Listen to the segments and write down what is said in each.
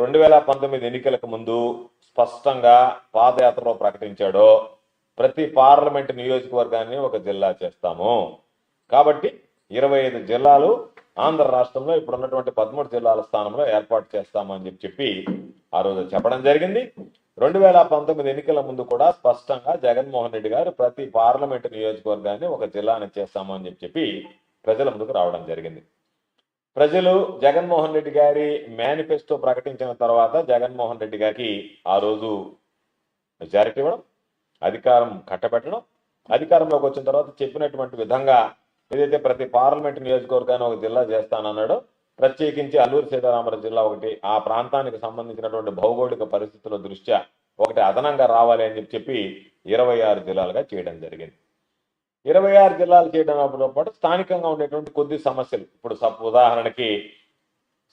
రెండు వేల పంతొమ్మిది ఎన్నికలకు ముందు స్పష్టంగా పాదయాత్రలో ప్రకటించాడో ప్రతి పార్లమెంట్ నియోజకవర్గాన్ని ఒక జిల్లా చేస్తాము. కాబట్టి ఇరవై ఐదు జిల్లాలు ఆంధ్ర రాష్ట్రంలో ఇప్పుడు ఉన్నటువంటి పదమూడు జిల్లాల స్థానంలో ఏర్పాటు చేస్తామని చెప్పి చెప్పి ఆ రోజు చెప్పడం జరిగింది. రెండు వేల పంతొమ్మిది ఎన్నికల ముందు కూడా స్పష్టంగా జగన్మోహన్ రెడ్డి గారు ప్రతి పార్లమెంట్ నియోజకవర్గాన్ని ఒక జిల్లాని చేస్తామని చెప్పి చెప్పి ప్రజల ముందుకు రావడం జరిగింది. ప్రజలు జగన్మోహన్ రెడ్డి గారి మేనిఫెస్టో ప్రకటించిన తర్వాత జగన్మోహన్ రెడ్డి గారికి ఆ రోజు మెజారిటీ ఇవ్వడం అధికారం కట్టబెట్టడం అధికారంలోకి వచ్చిన తర్వాత చెప్పినటువంటి విధంగా ఏదైతే ప్రతి పార్లమెంట్ నియోజకవర్గాన్ని ఒక జిల్లా చేస్తానన్నాడో ప్రత్యేకించి అల్లూరు సీతారామరాజు జిల్లా ఒకటి ఆ ప్రాంతానికి సంబంధించినటువంటి భౌగోళిక పరిస్థితుల దృష్ట్యా ఒకటి అదనంగా రావాలి అని చెప్పి చెప్పి ఇరవై ఆరు జిల్లాలుగా చేయడం జరిగింది. ఇరవై ఆరు జిల్లాలు చేయడంతో పాటు స్థానికంగా ఉండేటువంటి కొద్ది సమస్యలు. ఇప్పుడు సప్ ఉదాహరణకి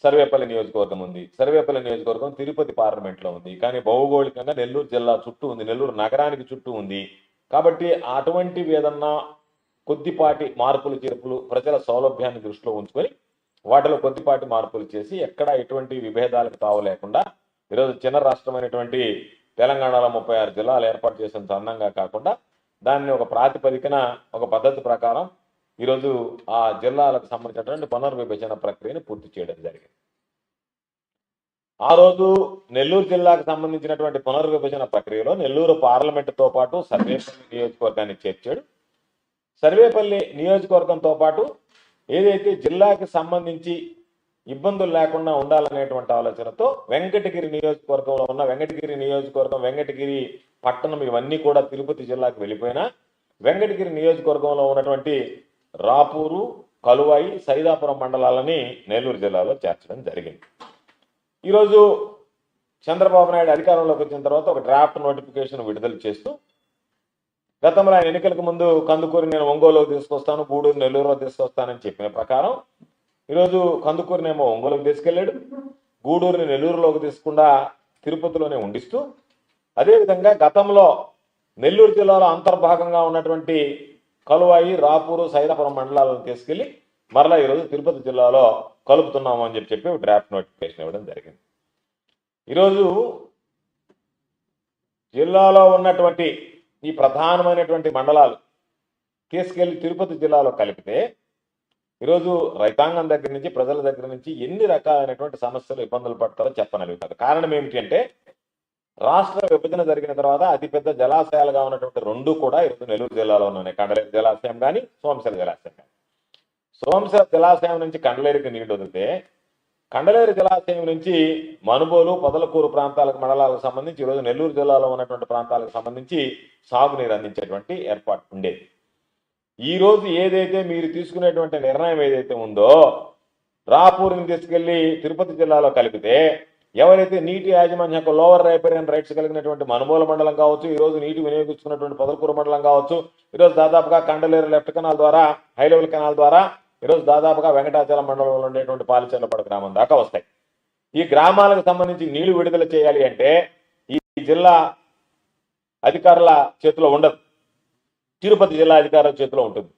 సర్వేపల్లి నియోజకవర్గం ఉంది. సర్వేపల్లి నియోజకవర్గం తిరుపతి పార్లమెంట్లో ఉంది. కానీ భౌగోళికంగా నెల్లూరు జిల్లా చుట్టూ ఉంది. నెల్లూరు నగరానికి చుట్టూ ఉంది. కాబట్టి అటువంటివి ఏదన్నా కొద్దిపాటి మార్పులు చేర్పులు ప్రజల సౌలభ్యాన్ని దృష్టిలో ఉంచుకొని వాటిలో కొద్దిపాటి మార్పులు చేసి ఎక్కడ ఎటువంటి విభేదాలకు తావు లేకుండా ఈరోజు చిన్న రాష్ట్రమైనటువంటి తెలంగాణలో ముప్పై ఆరు జిల్లాలు ఏర్పాటు చేసిన తరుణంగా కాకుండా దాన్ని ఒక ప్రాతిపదికన ఒక పద్ధతి ప్రకారం ఈరోజు ఆ జిల్లాలకు సంబంధించినటువంటి పునర్విభజన ప్రక్రియను పూర్తి చేయడం జరిగింది. ఆ రోజు నెల్లూరు జిల్లాకు సంబంధించినటువంటి పునర్విభజన ప్రక్రియలో నెల్లూరు పార్లమెంటుతో పాటు సర్వేపల్లి నియోజకవర్గాన్ని చేర్చాడు. సర్వేపల్లి నియోజకవర్గంతో పాటు ఏదైతే జిల్లాకి సంబంధించి ఇబ్బందులు లేకుండా ఉండాలనేటువంటి ఆలోచనతో వెంకటగిరి నియోజకవర్గంలో ఉన్న వెంకటగిరి నియోజకవర్గం వెంకటగిరి పట్టణం ఇవన్నీ కూడా తిరుపతి జిల్లాకు వెళ్ళిపోయినా వెంకటగిరి నియోజకవర్గంలో ఉన్నటువంటి రాపూరు కలువాయి సైదాపురం మండలాలని నెల్లూరు జిల్లాలో చేర్చడం జరిగింది. ఈరోజు చంద్రబాబు నాయుడు అధికారంలోకి వచ్చిన తర్వాత ఒక డ్రాఫ్ట్ నోటిఫికేషన్ విడుదల చేస్తూ గతంలో ఆయన ఎన్నికలకు ముందు కందుకూరి నేను ఒంగోలుకు తీసుకొస్తాను గూడూరు నెల్లూరులో తీసుకొస్తానని చెప్పిన ప్రకారం ఈరోజు కందుకూరునేమో ఒంగోలుకు తీసుకెళ్ళాడు. గూడూరుని నెల్లూరులోకి తీసుకుండా తిరుపతిలోనే ఉండిస్తూ అదేవిధంగా గతంలో నెల్లూరు జిల్లాలో అంతర్భాగంగా ఉన్నటువంటి కలువాయి రాపూరు సైదాపురం మండలాలను తీసుకెళ్ళి మరలా ఈరోజు తిరుపతి జిల్లాలో కలుపుతున్నాము అని చెప్పి చెప్పి డ్రాఫ్ట్ నోటిఫికేషన్ ఇవ్వడం జరిగింది. ఈరోజు జిల్లాలో ఉన్నటువంటి ఈ ప్రధానమైనటువంటి మండలాలు తీసుకెళ్ళి తిరుపతి జిల్లాలో కలిపితే ఈరోజు రైతాంగం దగ్గర నుంచి ప్రజల దగ్గర నుంచి ఎన్ని రకాలైనటువంటి సమస్యలు ఇబ్బందులు పడతారో చెప్పనలుగుతారు కారణం ఏమిటి అంటే రాష్ట్ర విభజన జరిగిన తర్వాత అతిపెద్ద జలాశయాలుగా ఉన్నటువంటి రెండు కూడా ఈరోజు నెల్లూరు జిల్లాలో ఉన్నాయి. కండలేరు జలాశయం కానీ సోమశల జలాశయం కానీ సోమశల జలాశయం నుంచి కండలేరుకి నీళ్ళు వదిలితే కండలేరు జలాశయం నుంచి మనుబోలు పొదలకూరు ప్రాంతాలకు మండలాలకు సంబంధించి ఈరోజు నెల్లూరు జిల్లాలో ఉన్నటువంటి ప్రాంతాలకు సంబంధించి సాగునీరు అందించేటువంటి ఏర్పాటు ఉండేది. ఈ రోజు ఏదైతే మీరు తీసుకునేటువంటి నిర్ణయం ఏదైతే ఉందో రాపూర్ని తీసుకెళ్ళి తిరుపతి జిల్లాలో కలిపితే ఎవరైతే నీటి యాజమాన్య యొక్క లోవర్ రైపరియన్ రైట్స్ కలిగినటువంటి మనుమూల మండలం కావచ్చు ఈ రోజు నీటి వినియోగించుకున్నటువంటి పొదలకూరు మండలం కావచ్చు ఈరోజు దాదాపుగా కండలేరు లెఫ్ట్ కెనాల్ ద్వారా హై లెవెల్ కెనాల్ ద్వారా ఈరోజు దాదాపుగా వెంకటాచలం మండలంలో ఉండేటువంటి పాలిచెర్లపడ గ్రామం దాకా వస్తాయి. ఈ గ్రామాలకు సంబంధించి నీళ్ళు విడుదల చేయాలి అంటే ఈ జిల్లా అధికారుల చేతిలో ఉండదు. తిరుపతి జిల్లా అధికారుల చేతిలో ఉంటుంది.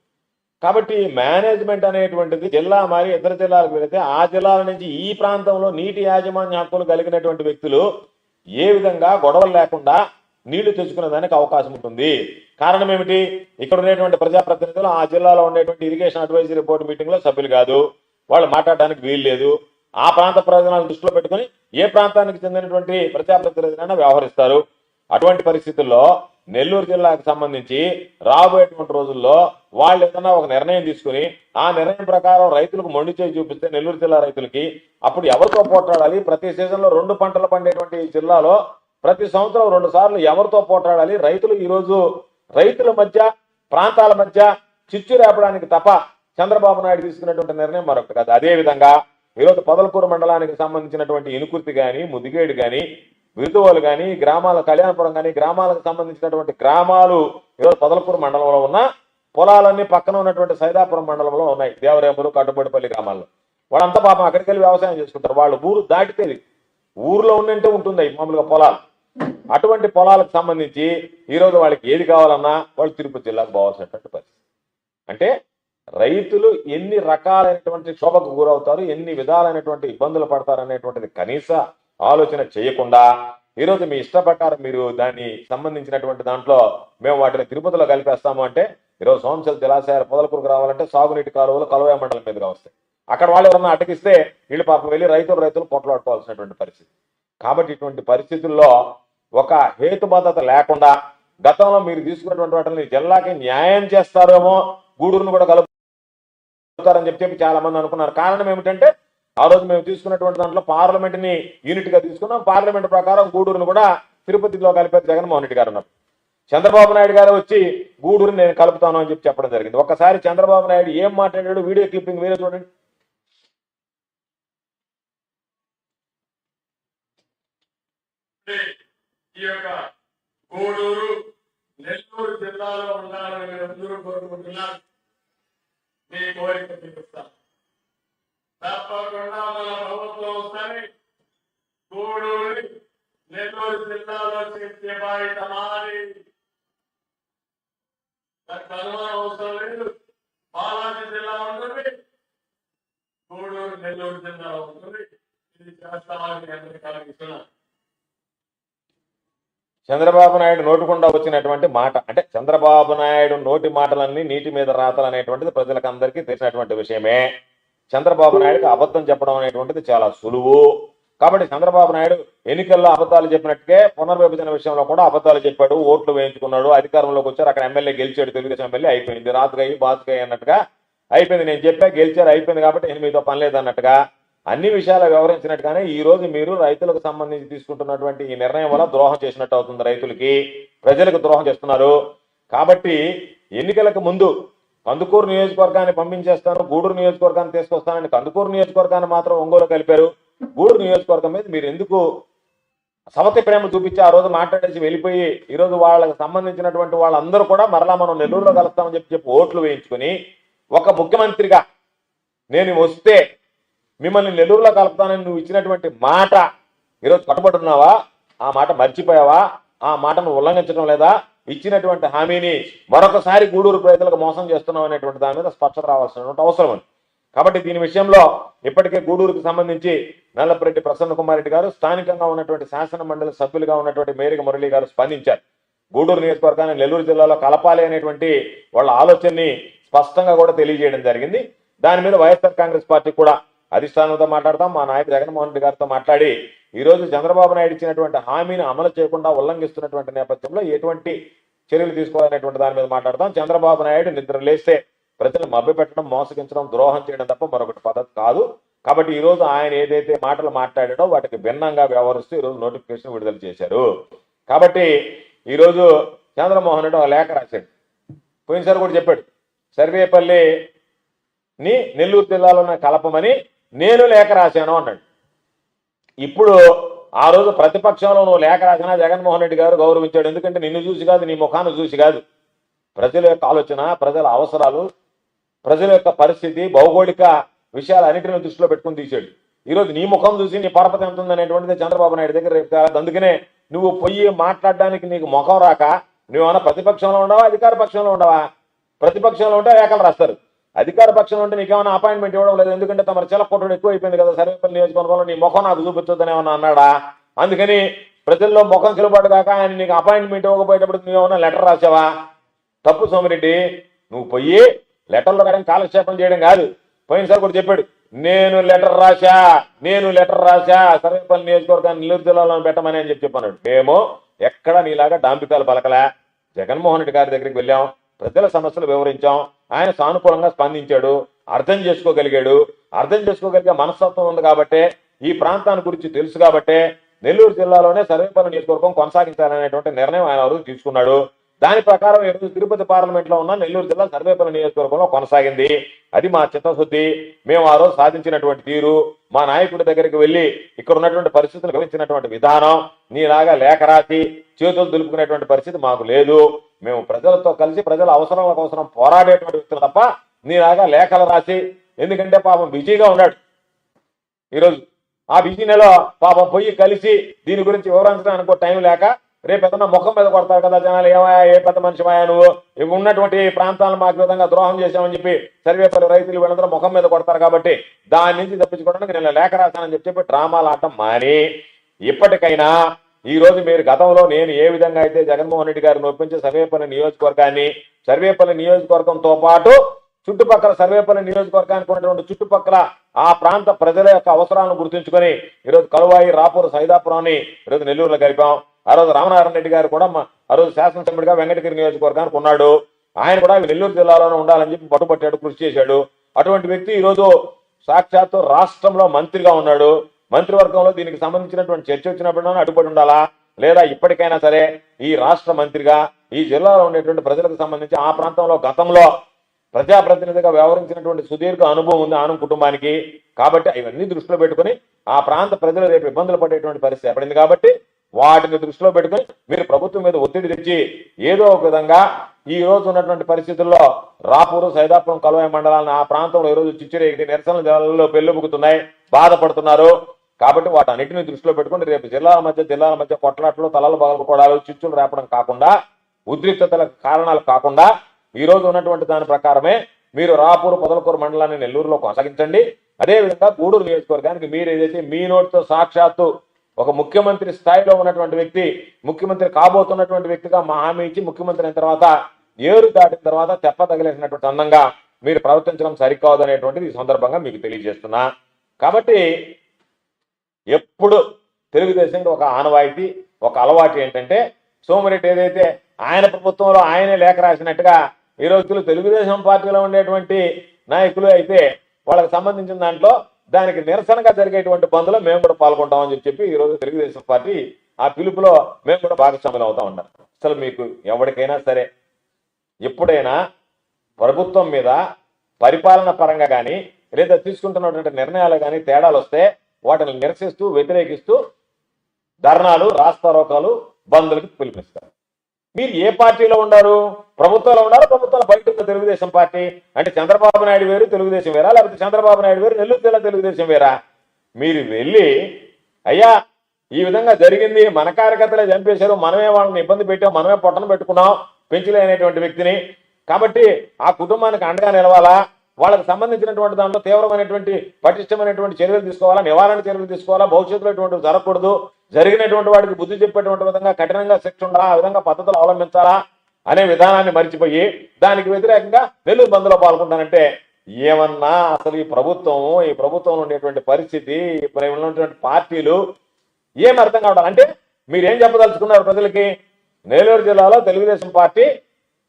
కాబట్టి మేనేజ్మెంట్ అనేటువంటిది జిల్లా మరి ఇతర జిల్లాలకు వెళితే ఆ జిల్లాల నుంచి ఈ ప్రాంతంలో నీటి యాజమాన్య హక్కులు కలిగినటువంటి వ్యక్తులు ఏ విధంగా గొడవలు లేకుండా నీళ్ళు తెచ్చుకునే దానికి అవకాశం ఉంటుంది. కారణం ఏమిటి? ఇక్కడ ఉండేటువంటి ప్రజాప్రతినిధులు ఆ జిల్లాలో ఉండేటువంటి ఇరిగేషన్ అడ్వైజరీ బోర్డు మీటింగ్లో సభ్యులు కాదు. వాళ్ళు మాట్లాడడానికి వీలు లేదు. ఆ ప్రాంత ప్రయోజనాలు దృష్టిలో పెట్టుకొని ఏ ప్రాంతానికి చెందినటువంటి ప్రజాప్రతినిధులైనా వ్యవహరిస్తారు. అటువంటి పరిస్థితుల్లో నెల్లూరు జిల్లాకు సంబంధించి రాబోయేటువంటి రోజుల్లో వాళ్ళు ఏదైనా ఒక నిర్ణయం తీసుకుని ఆ నిర్ణయం ప్రకారం రైతులకు మొండి చేయి చూపిస్తే నెల్లూరు జిల్లా రైతులకి అప్పుడు ఎవరితో పోట్లాడాలి? ప్రతి సీజన్లో రెండు పంటలు పండేటువంటి జిల్లాలో ప్రతి సంవత్సరం రెండు సార్లు ఎవరితో పోట్లాడాలి? రైతులు ఈరోజు రైతుల మధ్య ప్రాంతాల మధ్య చిచ్చు రేపడానికి తప్ప చంద్రబాబు నాయుడు తీసుకున్నటువంటి నిర్ణయం మరొకటి కాదు. అదే విధంగా ఈరోజు పొదలకూరు మండలానికి సంబంధించినటువంటి ఇనుకుర్తి కానీ ముదిగేడు కానీ విరుదువోలు కానీ గ్రామాల కళ్యాణపురం కానీ గ్రామాలకు సంబంధించినటువంటి గ్రామాలు ఈరోజు పొదలకూరు మండలంలో ఉన్న పొలాలన్నీ పక్కన ఉన్నటువంటి సైదాపురం మండలంలో ఉన్నాయి. దేవరేములు కట్టుబడిపల్లి గ్రామాల్లో. వాళ్ళంతా పాపం అక్కడికి వెళ్ళి వ్యవసాయం చేసుకుంటారు. వాళ్ళు ఊరు దాటితే ఊర్లో ఉన్నంటే ఉంటుంది మామూలుగా పొలాలు. అటువంటి పొలాలకు సంబంధించి ఈరోజు వాళ్ళకి ఏది కావాలన్నా వాళ్ళు తిరుపతి జిల్లాకు పోవాల్సినటువంటి పరిస్థితి. అంటే రైతులు ఎన్ని రకాలైనటువంటి క్షోభకు గురవుతారు ఎన్ని విధాలైనటువంటి ఇబ్బందులు పడతారు అనేటువంటిది కనీస ఆలోచన చేయకుండా ఈరోజు మీ ఇష్ట ప్రకారం మీరు దాన్ని సంబంధించినటువంటి దాంట్లో మేము వాటిని తిరుపతిలో కలిపేస్తాము అంటే ఈరోజు సోమశల జలాశయాలు పొదలకూరుకు రావాలంటే సాగునీటి కాలువలు కలవయ మండలం మీదుగా వస్తాయి. అక్కడ వాళ్ళు ఎవరన్నా అటకిస్తే వీళ్ళు పాపం వెళ్ళి రైతులు రైతులు పొట్లాడుకోవాల్సినటువంటి పరిస్థితి. కాబట్టి ఇటువంటి పరిస్థితుల్లో ఒక హేతుబద్ధత లేకుండా గతంలో మీరు తీసుకున్నటువంటి వాటిని జిల్లాకి న్యాయం చేస్తారేమో గూడూరును కూడా కలుపుతారని చెప్పి చెప్పి చాలా మంది అనుకున్నారు. కారణం ఏమిటంటే ఆ రోజు మేము తీసుకున్నటువంటి దాంట్లో పార్లమెంట్ని యూనిట్గా తీసుకున్నాం. పార్లమెంట్ ప్రకారం గూడూరును కూడా తిరుపతిలో కలిపారు జగన్మోహన్ రెడ్డి గారు ఉన్నారు. చంద్రబాబు నాయుడు గారు వచ్చి గూడూరుని నేను కలుపుతాను అని చెప్పి చెప్పడం జరిగింది. ఒక్కసారి చంద్రబాబు నాయుడు ఏం మాట్లాడాడు? వీడియో క్లిప్పింగ్ మీరే చూడండి. ఈ యొక్క గూడూరు నెల్లూరు జిల్లాలో ఉండాలని మీరందరూ కోరుకుంటున్నారు. మీ కోరిక తీరుస్తాం తప్పకుండా మన ప్రభుత్వం వస్తాయి గూడూరు నెల్లూరు జిల్లాలో చేసే బాధ్యత మారి దానికి అవసరం లేదు. బాలాజీ జిల్లా ఉంటుంది. గూడూరు నెల్లూరు జిల్లా ఉంటుంది. ఇది చేస్తామని అందరికీ కలిగిస్తున్నాను చంద్రబాబు నాయుడు నోటుకుండా వచ్చినటువంటి మాట అంటే చంద్రబాబు నాయుడు నోటి మాటలన్నీ నీటి మీద రాతలు అనేటువంటిది ప్రజలకు అందరికీ తెలిసినటువంటి విషయమే. చంద్రబాబు నాయుడుకి అబద్ధం చెప్పడం అనేటువంటిది చాలా సులువు. కాబట్టి చంద్రబాబు నాయుడు ఎన్నికల్లో అబద్ధాలు చెప్పినట్టుగా పునర్విభజన విషయంలో కూడా అబద్ధాలు చెప్పాడు ఓట్లు వేయించుకున్నాడు అధికారంలోకి వచ్చారు. అక్కడ ఎమ్మెల్యే గెలిచాడు తెలుగుదేశం ఎమ్మెల్యే అయిపోయింది. రాత్రి బాతుకాయ అన్నట్టుగా అయిపోయింది. నేను చెప్పా గెలిచారు అయిపోయింది కాబట్టి నేను మీతో పని లేదన్నట్టుగా అన్ని విషయాలు వివరించినట్టుగానే ఈ రోజు మీరు రైతులకు సంబంధించి తీసుకుంటున్నటువంటి ఈ నిర్ణయం వల్ల ద్రోహం చేసినట్టు అవుతుంది రైతులకి. ప్రజలకు ద్రోహం చేస్తున్నారు. కాబట్టి ఎన్నికలకు ముందు కందుకూరు నియోజకవర్గాన్ని పంపించేస్తాను గూడూరు నియోజకవర్గాన్ని తీసుకొస్తానని కందుకూరు నియోజకవర్గాన్ని మాత్రం ఒంగోలు కలిపారు. గూడూరు నియోజకవర్గం మీద మీరు ఎందుకు సవతి ప్రేమ చూపించి ఆ రోజు మాట్లాడేసి వెళ్ళిపోయి ఈ రోజు వాళ్ళకి సంబంధించినటువంటి వాళ్ళందరూ కూడా మరలా మనం నెల్లూరులో కలుస్తామని చెప్పి చెప్పి ఓట్లు వేయించుకుని ఒక ముఖ్యమంత్రిగా నేను వస్తే మిమ్మల్ని నెల్లూరులో కలుపుతానని నువ్వు ఇచ్చినటువంటి మాట ఈరోజు కట్టుబడున్నావా ఆ మాట మర్చిపోయావా? ఆ మాటను ఉల్లంఘించడం లేదా? ఇచ్చినటువంటి హామీని మరొకసారి గూడూరు ప్రజలకు మోసం చేస్తున్నాం అనేటువంటి దాని మీద స్పష్టత రావాల్సినటువంటి అవసరం ఉంది. కాబట్టి దీని విషయంలో ఇప్పటికే గూడూరుకు సంబంధించి నల్లపరెడ్డి ప్రసన్న కుమార్ రెడ్డి గారు స్థానికంగా ఉన్నటువంటి శాసన మండలి సభ్యులుగా ఉన్నటువంటి మేరిక మురళి గారు స్పందించారు. గూడూరు నియోజకవర్గాన్ని నెల్లూరు జిల్లాలో కలపాలి అనేటువంటి వాళ్ళ ఆలోచనని స్పష్టంగా కూడా తెలియజేయడం జరిగింది. దాని మీద వైఎస్ఆర్ కాంగ్రెస్ పార్టీ కూడా అధిష్టానంతో మాట్లాడతాం మా నాయకుడు జగన్మోహన్ రెడ్డి గారితో మాట్లాడి ఈ రోజు చంద్రబాబు నాయుడు ఇచ్చినటువంటి హామీని అమలు చేయకుండా ఉల్లంఘిస్తున్నటువంటి నేపథ్యంలో ఎటువంటి చర్యలు తీసుకోవాలనేటువంటి దాని మీద మాట్లాడతాం చంద్రబాబు నాయుడు నిద్ర లేస్తే ప్రజలు మభ్యపెట్టడం మోసగించడం ద్రోహం చేయడం తప్ప మరొకటి పద్ధతి కాదు. కాబట్టి ఈ రోజు ఆయన ఏదైతే మాటలు మాట్లాడాడో వాటికి భిన్నంగా వ్యవహరిస్తూ ఈరోజు నోటిఫికేషన్ విడుదల చేశారు. కాబట్టి ఈ రోజు చంద్రమోహన్ రెడ్డి ఒక లేఖ రాశాడు. పోయినసారి కూడా చెప్పాడు సర్వేపల్లిని నెల్లూరు జిల్లాలో కలపమని నేను లేఖ రాశాను అన్నాడు. ఇప్పుడు ఆ రోజు ప్రతిపక్షంలో నువ్వు లేఖ రాసినా జగన్మోహన్ రెడ్డి గారు గౌరవించాడు. ఎందుకంటే నిన్ను చూసి కాదు నీ ముఖాన్ని చూసి కాదు. ప్రజల యొక్క ఆలోచన ప్రజల అవసరాలు ప్రజల యొక్క పరిస్థితి భౌగోళిక విషయాలు అన్నింటిని దృష్టిలో పెట్టుకుని తీసాడు ఈరోజు నీ ముఖం చూసి నీ పరపతి ఎంత ఉంది చంద్రబాబు నాయుడు దగ్గర రేపు కాదు. అందుకనే నువ్వు పొయ్యి మాట్లాడడానికి నీకు ముఖం రాక నువ్వేమైనా ప్రతిపక్షంలో ఉండవా అధికార పక్షంలో ఉండవా? ప్రతిపక్షంలో ఉంటే లేఖలు రాస్తారు. అధికార పక్షంలో ఉంటే నీకేమైనా అపాయింట్మెంట్ ఇవ్వడం లేదు. ఎందుకంటే తమ చిల కొట్టడం ఎక్కువ అయిపోయింది కదా. సర్వేపల్లి నియోజకవర్గంలో నీ ముఖం నాకు చూపించొద్దని ఏమన్నా అన్నాడా? అందుకని ప్రజల్లో ముఖం చెలుబాటు కాక ఆయన నీకు అపాయింట్మెంట్ ఇవ్వకపోయేటప్పుడు నువ్వేమన్నా లెటర్ రాసావా? తప్పు సోమిరెడ్డి నువ్వు పోయి లెటర్లు రాయడం కాలక్షేపం చేయడం కాదు. పోయినసారి కూడా చెప్పాడు నేను లెటర్ రాశా నేను లెటర్ రాశా సర్వేపల్లి నియోజకవర్గాన్ని నెల్లూరు జిల్లాలో పెట్టమని అని చెప్పి చెప్పన్నాడు. మేము ఎక్కడ నీలాగా డాంపికాలు పలకలే. జగన్మోహన్ రెడ్డి గారి దగ్గరికి వెళ్ళాం ప్రజల సమస్యలు వివరించాం ఆయన సానుకూలంగా స్పందించాడు అర్థం చేసుకోగలిగాడు. అర్థం చేసుకోగలిగే మనస్తత్వం ఉంది కాబట్టే ఈ ప్రాంతాన్ని గురించి తెలుసు కాబట్టే నెల్లూరు జిల్లాలోనే సర్వేపల్లి నియోజకవర్గం కొనసాగించాలనేటువంటి నిర్ణయం ఆయన ఆ రోజు తీసుకున్నాడు. దాని ప్రకారం ఈరోజు తిరుపతి పార్లమెంట్లో ఉన్న నెల్లూరు జిల్లా సర్వేపల్లి నియోజకవర్గంలో కొనసాగింది. అది మా చిత్తశుద్ధి. మేము ఆ రోజు సాధించినటువంటి తీరు. మా నాయకుడి దగ్గరికి వెళ్ళి ఇక్కడ ఉన్నటువంటి పరిస్థితులు గమనించినటువంటి విధానం. నీలాగా లేఖ రాసి చేతులు దులుపుకునేటువంటి పరిస్థితి మాకు లేదు. మేము ప్రజలతో కలిసి ప్రజల అవసరాల కోసం పోరాడేటువంటి వ్యక్తులు తప్ప నీలాగా లేఖలు రాసి ఎందుకంటే పాపం బిజీగా ఉన్నాడు. ఈరోజు ఆ బిజీ నెల పాపం పోయి కలిసి దీని గురించి వివరించడానికి అనుకో టైం లేక రేపు ఏదన్నా ముఖం మీద కొడతారు కదా జనాలు ఏమయ్యా ఏ పెద్ద మనిషిమయ్యా నువ్వు? ఇవి ఉన్నటువంటి ప్రాంతాలను మాకు విధంగా ద్రోహం చేశామని చెప్పి సర్వేపల్లి రైతులు వీళ్ళందరూ ముఖం మీద కొడతారు కాబట్టి దాని నుంచి తప్పించుకోవడానికి నేను లేఖ రాశానని చెప్పి చెప్పి డ్రామాలు ఆడటం మాని. ఇప్పటికైనా ఈ రోజు మీరు గతంలో నేను ఏ విధంగా అయితే జగన్మోహన్ రెడ్డి గారిని ఒప్పించి సర్వేపల్లి నియోజకవర్గాన్ని సర్వేపల్లి నియోజకవర్గంతో పాటు చుట్టుపక్కల సర్వేపల్లి నియోజకవర్గానికి ఉన్నటువంటి చుట్టుపక్కల ఆ ప్రాంత ప్రజల యొక్క అవసరాలను గుర్తుంచుకొని ఈరోజు కలువాయి రాపూర్ సైదాపురాన్ని ఈరోజు నెల్లూరులో గడిపాం. ఆ రోజు రామనారాయణ రెడ్డి గారు కూడా మా- ఆ రోజు శాసనసభ్యుడిగా వెంకటగిరి నియోజకవర్గానికి ఉన్నాడు. ఆయన కూడా నెల్లూరు జిల్లాలోనే ఉండాలని చెప్పి పట్టుబట్టాడు కృషి చేశాడు. అటువంటి వ్యక్తి ఈ రోజు సాక్షాత్తు రాష్ట్రంలో మంత్రిగా ఉన్నాడు. మంత్రివర్గంలో దీనికి సంబంధించినటువంటి చర్చ వచ్చినప్పుడు అడ్డుపడి ఉండాలా? లేదా ఇప్పటికైనా సరే ఈ రాష్ట్ర మంత్రిగా ఈ జిల్లాలో ఉండేటువంటి ప్రజలకు సంబంధించి ఆ ప్రాంతంలో గతంలో ప్రజాప్రతినిధిగా వ్యవహరించినటువంటి సుదీర్ఘ అనుభవం ఉంది ఆనం కుటుంబానికి. కాబట్టి ఇవన్నీ దృష్టిలో పెట్టుకొని ఆ ప్రాంత ప్రజలు రేపు ఇబ్బందులు పడేటువంటి పరిస్థితి ఏర్పడింది కాబట్టి వాటిని దృష్టిలో పెట్టుకొని మీరు ప్రభుత్వం మీద ఒత్తిడి తెచ్చి ఏదో ఒక విధంగా ఈ రోజు ఉన్నటువంటి పరిస్థితుల్లో రాపూరు సైదాపురం కలవాయి మండలాన్ని ఆ ప్రాంతంలో ఈ రోజు చిచ్చురేగిటి నిరసన జిల్లాల్లో పెళ్ళుబుకుతున్నాయి బాధపడుతున్నారు. కాబట్టి వాటన్నిటిని దృష్టిలో పెట్టుకుని రేపు జిల్లాల మధ్య జిల్లాల మధ్య కొట్లాట్లు తలలు పగలకోవడాలు చిచ్చులు రేపడం కాకుండా ఉద్రిక్తతల కారణాలు కాకుండా ఈ రోజు ఉన్నటువంటి దాని ప్రకారమే మీరు రాపూరు పొదలకూరు మండలాన్ని నెల్లూరులో కొనసాగించండి. అదేవిధంగా గూడూరు నియోజకవర్గానికి మీరు ఏదైతే మీ నోటితో సాక్షాత్తు ఒక ముఖ్యమంత్రి స్థాయిలో ఉన్నటువంటి వ్యక్తి ముఖ్యమంత్రి కాబోతున్నటువంటి వ్యక్తిగా మా హామీ ఇచ్చి ముఖ్యమంత్రి అయిన తర్వాత ఏరు దాటిన తర్వాత తెప్ప తగిలేసినటువంటి అందంగా మీరు ప్రవర్తించడం సరికాదు అనేటువంటిది ఈ సందర్భంగా మీకు తెలియజేస్తున్నా. కాబట్టి ఎప్పుడు తెలుగుదేశంకి ఒక ఆనవాయితీ ఒక అలవాటు ఏంటంటే సోమిరెడ్డి ఏదైతే ఆయన ప్రభుత్వంలో ఆయనే లేఖ రాసినట్టుగా ఈ రోజులు తెలుగుదేశం పార్టీలో ఉండేటువంటి నాయకులు అయితే వాళ్ళకి సంబంధించిన దాంట్లో దానికి నిరసనగా జరిగేటువంటి బంద్లో మేము కూడా పాల్గొంటామని చెప్పి చెప్పి ఈ రోజు తెలుగుదేశం పార్టీ ఆ పిలుపులో మేము కూడా భాగస్వాములు అవుతా ఉన్నాం అసలు మీకు ఎవరికైనా సరే ఎప్పుడైనా ప్రభుత్వం మీద పరిపాలన పరంగా కానీ లేదా తీసుకుంటున్నటువంటి నిర్ణయాలు కానీ తేడాలు వస్తే వాటిని నిరసిస్తూ వ్యతిరేకిస్తూ ధర్నాలు రాస్తారోకాలు బంధులకు పిలుపునిస్తారు మీరు ఏ పార్టీలో ఉన్నారు? ప్రభుత్వంలో ఉన్నారు? ప్రభుత్వంలో బయట ఉన్న తెలుగుదేశం పార్టీ? అంటే చంద్రబాబు నాయుడు వేరు తెలుగుదేశం వేరా? లేకపోతే చంద్రబాబు నాయుడు వేరు నెల్లూరు జిల్లా తెలుగుదేశం వేరా? మీరు వెళ్ళి అయ్యా ఈ విధంగా జరిగింది మన కార్యకర్తలే చంపేశారు మనమే వాళ్ళని ఇబ్బంది పెట్టాం మనమే పొట్టను పెట్టుకున్నాం పెంచలేనటువంటి వ్యక్తిని. కాబట్టి ఆ కుటుంబానికి అండగా నిలవాలా? వాళ్ళకి సంబంధించినటువంటి దాంట్లో తీవ్రమైనటువంటి పటిష్టమైనటువంటి చర్యలు తీసుకోవాలా నివారణ చర్యలు తీసుకోవాలా భవిష్యత్తులో ఇటువంటివి జరగకూడదు జరిగినటువంటి వాడికి బుద్ధి చెప్పేటువంటి విధంగా కఠినంగా శిక్ష ఉండాలా ఆ విధంగా పద్ధతులు అవలంబించాలా అనే విధానాన్ని మర్చిపోయి దానికి వ్యతిరేకంగా నెల్లూరు బంద్లో పాల్గొంటానంటే ఏమన్నా అసలు ఈ ప్రభుత్వం ఈ ప్రభుత్వంలో ఉండేటువంటి పరిస్థితి ఇప్పుడు ఉన్నటువంటి పార్టీలు ఏం అర్థం కావడం? అంటే మీరేం చెప్పదలుచుకున్నారు ప్రజలకి? నెల్లూరు జిల్లాలో తెలుగుదేశం పార్టీ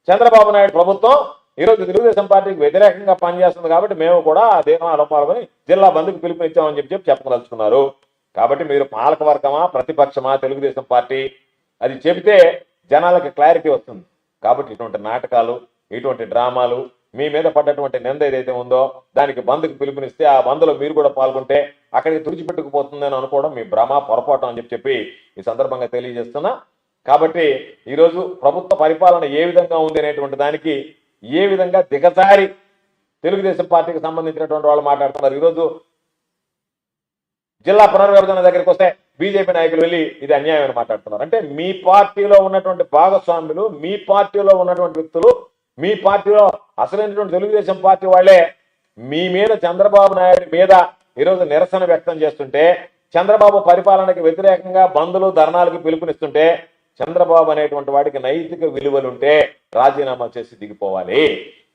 చంద్రబాబు నాయుడు ప్రభుత్వం ఈరోజు తెలుగుదేశం పార్టీకి వ్యతిరేకంగా పనిచేస్తుంది కాబట్టి మేము కూడా దీనం దీనాలు పాల్గొని జిల్లా బంధుకు పిలుపునిచ్చామని చెప్పి చెప్పి చెప్పదలుచుకున్నారు. కాబట్టి మీరు పాలకవర్గమా ప్రతిపక్షమా తెలుగుదేశం పార్టీ అది చెబితే జనాలకి క్లారిటీ వస్తుంది. కాబట్టి ఇటువంటి నాటకాలు ఇటువంటి డ్రామాలు మీ మీద పడ్డటువంటి నింద ఏదైతే ఉందో దానికి బంద్కు పిలుపునిస్తే ఆ బంద్లో మీరు కూడా పాల్గొంటే అక్కడికి తుడిచిపెట్టుకుపోతుందని అనుకోవడం మీ భ్రమ పొరపాటు అని చెప్పి చెప్పి ఈ సందర్భంగా తెలియజేస్తున్నా. కాబట్టి ఈరోజు ప్రభుత్వ పరిపాలన ఏ విధంగా ఉంది అనేటువంటి దానికి ఏ విధంగా దిగజారి తెలుగుదేశం పార్టీకి సంబంధించినటువంటి వాళ్ళు మాట్లాడుతున్నారు? ఈరోజు జిల్లా పునర్విభజన దగ్గరికి వస్తే బీజేపీ నాయకులు వెళ్ళి ఇది అన్యాయం అని మాట్లాడుతున్నారు. అంటే మీ పార్టీలో ఉన్నటువంటి భాగస్వాములు మీ పార్టీలో ఉన్నటువంటి వ్యక్తులు మీ పార్టీలో అసలైనటువంటి తెలుగుదేశం పార్టీ వాళ్ళే మీ మీద చంద్రబాబు నాయుడు మీద ఈరోజు నిరసన వ్యక్తం చేస్తుంటే చంద్రబాబు పరిపాలనకి వ్యతిరేకంగా బంధులు ధర్నాలకు పిలుపునిస్తుంటే చంద్రబాబు అనేటువంటి వాడికి నైతిక విలువలుంటే రాజీనామా చేసి దిగిపోవాలి.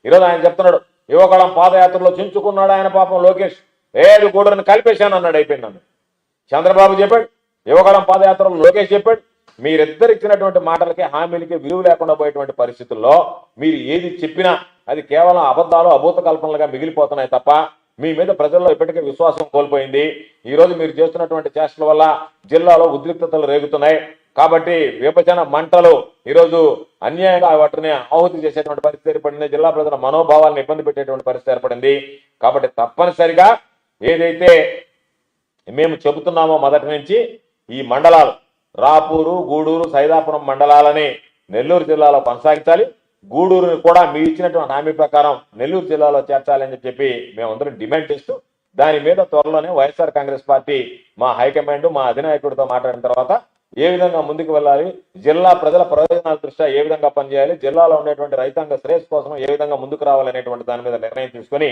ఈరోజు ఆయన చెప్తున్నాడు యువకళం పాదయాత్రలో చించుకున్నాడు ఆయన పాపం లోకేష్. ఏడు గూడని కలిపేశాను అన్నాడు అయిపోయింది నన్ను. చంద్రబాబు చెప్పాడు యువకళం పాదయాత్రలో లోకేష్ చెప్పాడు మీరిద్దరు ఇచ్చినటువంటి మాటలకి హామీలకి విలువ లేకుండా పోయేటువంటి పరిస్థితుల్లో మీరు ఏది చెప్పినా అది కేవలం అబద్ధాలు అభూత కల్పనలుగా మిగిలిపోతున్నాయి తప్ప మీ మీద ప్రజల్లో ఇప్పటికే విశ్వాసం కోల్పోయింది. ఈ రోజు మీరు చేస్తున్నటువంటి చేష్టల వల్ల జిల్లాలో ఉద్రిక్తతలు రేగుతున్నాయి. కాబట్టి విభజన మంటలు ఈరోజు అన్యాయంగా వాటిని ఆహుతి చేసేటువంటి పరిస్థితి ఏర్పడింది. జిల్లా ప్రజల మనోభావాలను ఇబ్బంది పెట్టేటువంటి పరిస్థితి ఏర్పడింది. కాబట్టి తప్పనిసరిగా ఏదైతే మేము చెబుతున్నామో మొదటి నుంచి ఈ మండలాలు రాపూరు గూడూరు సైదాపురం మండలాలని నెల్లూరు జిల్లాలో కొనసాగించాలి. గూడూరుని కూడా మీ ఇచ్చినటువంటి హామీ ప్రకారం నెల్లూరు జిల్లాలో చేర్చాలని చెప్పి మేమందరం డిమాండ్ చేస్తూ దాని మీద త్వరలోనే వైఎస్ఆర్ కాంగ్రెస్ పార్టీ మా హైకమాండ్ మా అధినాయకుడితో మాట్లాడిన తర్వాత ఏ విధంగా ముందుకు వెళ్ళాలి? జిల్లా ప్రజల ప్రయోజనాల దృష్ట్యా ఏ విధంగా పనిచేయాలి? జిల్లాలో ఉండేటువంటి రైతాంగ శ్రేయస్ కోసం ఏ విధంగా ముందుకు రావాలనేటువంటి దాని మీద నిర్ణయం తీసుకొని